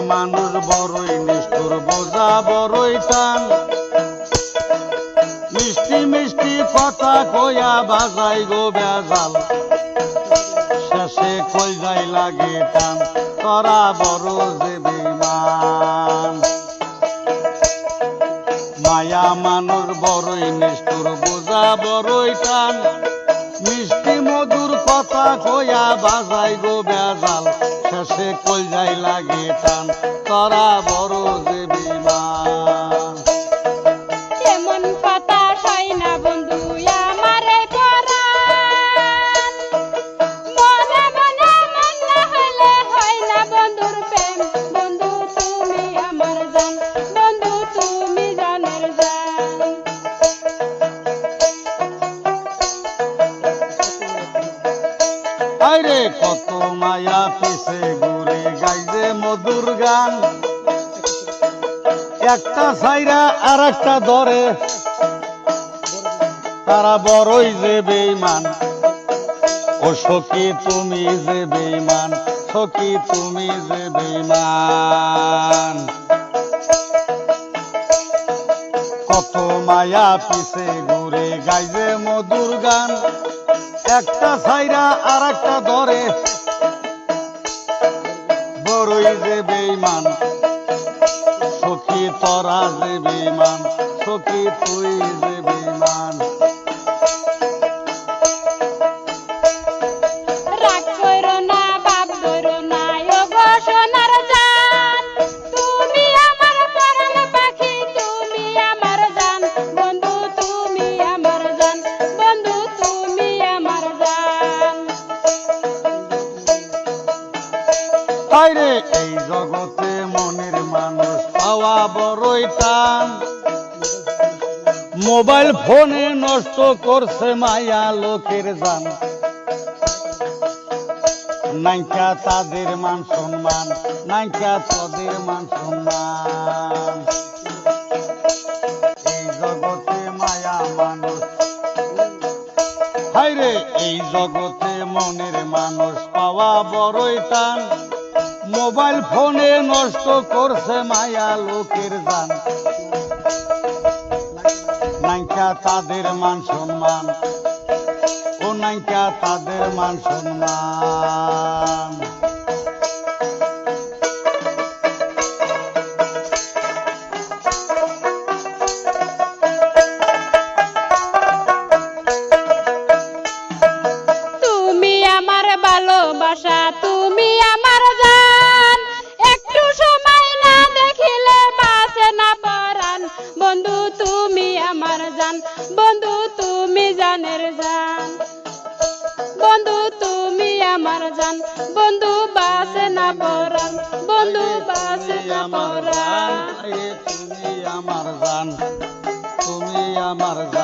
মানুষ বড়ই নিষ্ঠুর, বোঝা বড়ই টান। মিষ্টি মিষ্টি কথা কয়া বাজাই গো বেজাল। শেষে কই যাই লাগে টান, করা বড় যে বিমান মায়া মানুষ বড়ই নিষ্ঠুর, বোঝা বড়ই টান। মিষ্টি মধুর কথা কয়া বাজাই গো বেজাল। শেষে কই যাই লাগে টান? তারা বড় আরে কত মায়া পিছে ঘুরে গাইছে মধুর গান। একটা ছাইরা আর একটা ধরে। তারা বড়ই যে বেইমান ও সখী, তুমি যে বেইমান সখী, তুমি যে বেইমান কত মায়া পিছে ঘুরে গাইছে মধুর গান। একটা সাইরা আর একটা ধরে। বড়ই যে বেইমান সখী তরা যে বেইমান সখী তুই যে বেইমান তাইরে এই জগতে মনের মানুষ পাওয়া বড়ই টান। মোবাইল ফোনে নষ্ট করছে মায়া লোকের জান। নাইকা তাদের মান সম্মান, নাইকা তাদের মান সম্মান। এই জগতে মায়া মানুষ। হাইরে এই জগতে মনের মানুষ পাওয়া বড়ই টান। মোবাইল ফোনে নষ্ট করছে মায়া লোকের জান। নাইকা তাদের মান সম্মান, ও নাইকা তাদের মান সম্মান। তুমি আমার ভালোবাসা, তুমি আমার জান। বন্ধু, তুমি জানের জান। বন্ধু, তুমি আমার জান। বন্ধু, বাসে না পরান বন্ধু, বাসে না পরান তুমি আমার জান। তুমি আমার জান।